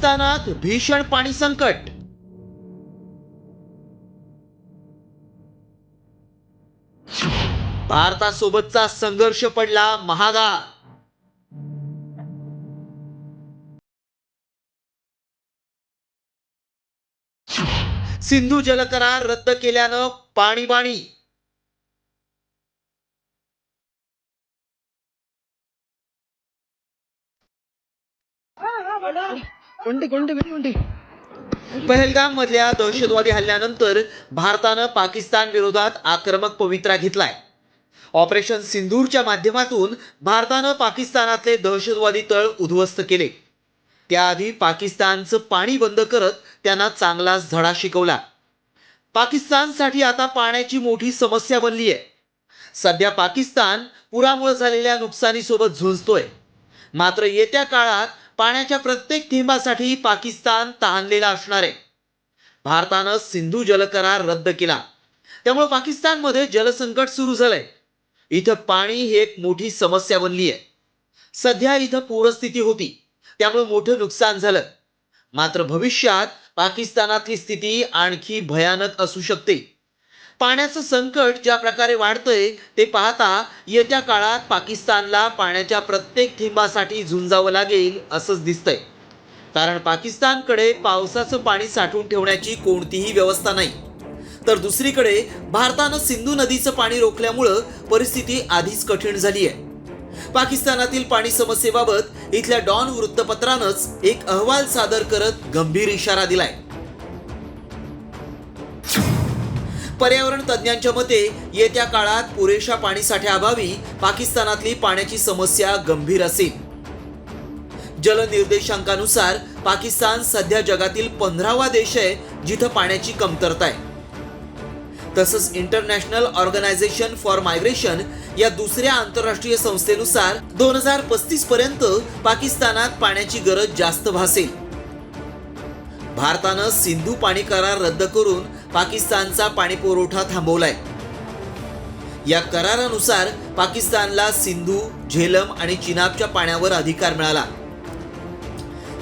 पाकिस्तानात भीषण पाणी संकट. भारतासोबतचा संघर्ष पडला महागा सिंधू जलकरार रद्द केल्यानं पाणी पाणी कोणते कोणते कोणते? पहलगाम मधल्या दहशतवादी हल्ल्यानंतर भारतानं पाकिस्तान विरोधात आक्रमक पवित्रा घेतलाय. ऑपरेशन सिंदूरच्या माध्यमातून भारतानं पाकिस्तानातले दहशतवादी तळ उद्ध्वस्त केले. त्याआधी पाकिस्तानचं पाणी बंद करत त्यांना चांगलाच धडा शिकवला. पाकिस्तानसाठी आता पाण्याची मोठी समस्या बनली आहे सध्या पाकिस्तान पुरामुळे झालेल्या नुकसानीसोबत झुंजतोय. मात्र येत्या काळात पाण्याच्या प्रत्येक थेंबासाठी पाकिस्तान तहानलेला असणार आहे. भारतानं सिंधू जलकरार रद्द केला. त्यामुळे पाकिस्तानमध्ये जलसंकट सुरू झालंय. इथं पाणी ही एक मोठी समस्या बनली आहे सध्या इथं पूरस्थिती होती. त्यामुळे मोठं नुकसान झालं. मात्र भविष्यात पाकिस्तानातली स्थिती आणखी भयानक असू शकते. पाण्याचं संकट ज्या प्रकारे वाढतंय ते पाहता येत्या काळात पाकिस्तानला पाण्याच्या प्रत्येक थेंबासाठी झुंजावं लागेल असंच दिसतंय. कारण पाकिस्तानकडे पावसाचं पाणी साठवून ठेवण्याची कोणतीही व्यवस्था नाही. तर दुसरीकडे भारतानं सिंधू नदीचं पाणी रोखल्यामुळं परिस्थिती आधीच कठीण झाली आहे. पाकिस्तानातील पाणी समस्येबाबत इथल्या डॉन वृत्तपत्रानंच एक अहवाल सादर करत गंभीर इशारा दिलाय. पर्यावरण तज्ज्ञांच्या मते येत्या काळात पुरेशा पाणीसाठ्याअभावी पाकिस्तानातली पाण्याची समस्या गंभीर असेल. जलनिर्देशांकानुसार पाकिस्तान सध्या जगातील पंधरावा देश आहे जिथं पाण्याची कमतरता आहे. तसंच इंटरनॅशनल ऑर्गनायझेशन फॉर मायग्रेशन या दुसऱ्या आंतरराष्ट्रीय संस्थेनुसार दोन हजार पस्तीस पर्यंत पाकिस्तानात पाण्याची गरज जास्त भासेल. भारतानं सिंधू पाणी करार रद्द करून पाकिस्तानचा पाणी पुरवठा थांबवलाय. या करारानुसार पाकिस्तानला सिंधू झेलम आणि चिनाबच्या पाण्यावर अधिकार मिळाला.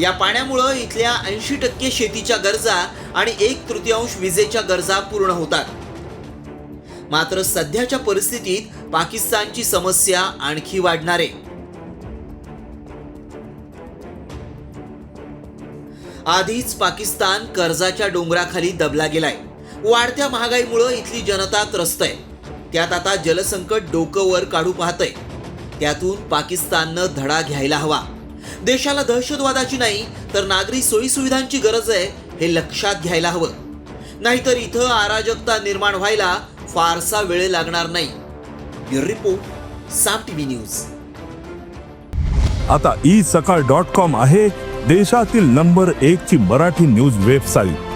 या पाण्यामुळं इथल्या ऐंशी टक्के शेतीच्या गरजा आणि एक तृतीयांश विजेच्या गरजा पूर्ण होतात. मात्र सध्याच्या परिस्थितीत पाकिस्तानची समस्या आणखी वाढणार. आहे आधीच पाकिस्तान कर्जाच्या डोंगराखाली दबला गेलाय. वाढत्या महागाईमुळं इथली जनता त्रस्त आहे. त्यात आता जलसंकट डोकं वर काढू पाहतंय. त्यातून पाकिस्ताननं धडा घ्यायला हवा. देशाला दहशतवादाची नाही तर नागरी सोयीसुविधांची गरज आहे हे लक्षात घ्यायला हवं. नाहीतर इथं अराजकता निर्माण व्हायला फारसा वेळ लागणार नाही. Report Saam TV news. आता ई सकाळ डॉट कॉम आहे देशातील नंबर एक ची मराठी न्यूज वेबसाईट.